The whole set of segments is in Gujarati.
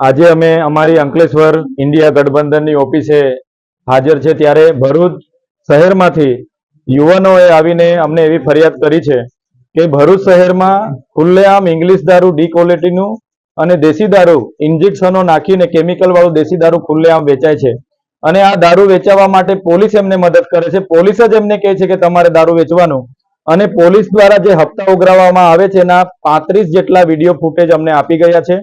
આજે અમે અમારી અંકલેશ્વર ઇન્ડિયા ગઠબંધનની ઓફિસે હાજર છે ત્યારે ભરૂચ શહેરમાંથી યુવાનોએ આવીને અમને એવી ફરિયાદ કરી છે કે ભરૂચ શહેરમાં ખુલ્લેઆમ ઇંગ્લિશ દારૂ ડી ક્વોલિટીનું અને દેશી દારૂ ઇન્જેક્શનો નાખીને કેમિકલવાળું દેશી દારૂ ખુલ્લેઆમ વેચાય છે. અને આ દારૂ વેચાવા માટે પોલીસ એમને મદદ કરે છે. પોલીસ જ એમને કહે છે કે તમારે દારૂ વેચવાનું. અને પોલીસ દ્વારા જે હપ્તા ઉઘરાવવામાં આવે છે એના પાંત્રીસ જેટલા વીડિયો ફૂટેજ અમને આપી ગયા છે.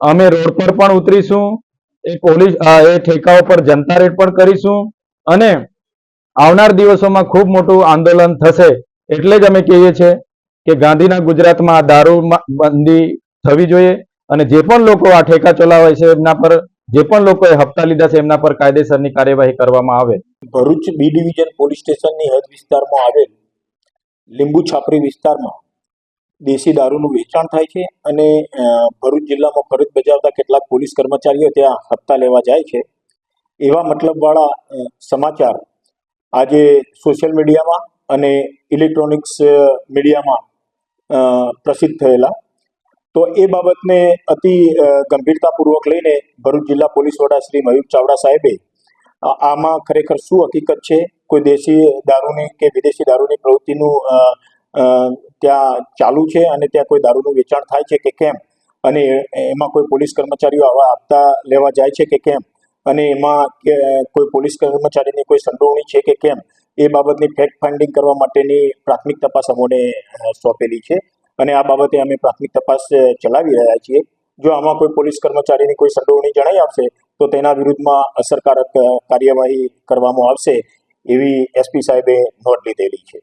અમે રોડ પર પણ ઉતરીશું, એ પોલીસ એ ઠેકાઓ પર જનતા રેડ પણ કરીશું અને આવનાર દિવસોમાં ખૂબ મોટું આંદોલન થશે એટલે જ અમે કહીએ છીએ કે ગાંધીના ગુજરાતમાં દારૂ બંધી થવી જોઈએ અને જે પણ લોકો આ ઠેકા ચલાવે છે એમના પર, જે પણ લોકોએ હપ્તા લીધા છે એમના પર કાયદેસરની કાર્યવાહી કરવામાં આવે. ભરૂચ બી ડિવિઝન પોલીસ સ્ટેશનની હદ વિસ્તારમાં આવેલ લીંબુ છાપરી વિસ્તારમાં દેશી દારૂનું વેચાણ થાય છે અને ભરૂચ જિલ્લામાં ફરજ બજાવતા કેટલાક પોલીસ કર્મચારીઓ ત્યાં હપ્તા લેવા જાય છે. એવા મતલબવાળા સમાચાર આજે સોશિયલ મીડિયામાં અને ઇલેક્ટ્રોનિક્સ મીડિયામાં પ્રસિદ્ધ થયેલા. તો એ બાબતને અતિ ગંભીરતાપૂર્વક લઈને ભરૂચ જિલ્લા પોલીસ વડા શ્રી મયુર ચાવડા સાહેબે આમાં ખરેખર શું હકીકત છે? કોઈ દેશી દારૂની કે વિદેશી દારૂની પ્રવૃત્તિનું ત્યાં ચાલુ છે અને ત્યાં કોઈ દારૂનું વેચાણ થાય છે કે કેમ? અને એમાં કોઈ પોલીસ કર્મચારીઓ આવા આપતા લેવા જાય છે કે કેમ? અને એમાં કોઈ પોલીસ કર્મચારીની કોઈ સંડોવણી છે કે કેમ? એ બાબતની ફેક્ટ ફાઇન્ડિંગ કરવા માટેની પ્રાથમિક તપાસ અમોને સોંપેલી છે. અને આ બાબતે અમે પ્રાથમિક તપાસ ચલાવી રહ્યા છીએ. જો આમાં કોઈ પોલીસ કર્મચારીની કોઈ સંડોવણી જણાઈ આવશે તો તેના વિરુદ્ધમાં અસરકારક કાર્યવાહી કરવામાં આવશે, એવી એસપી સાહેબે નોંધ લીધેલી છે.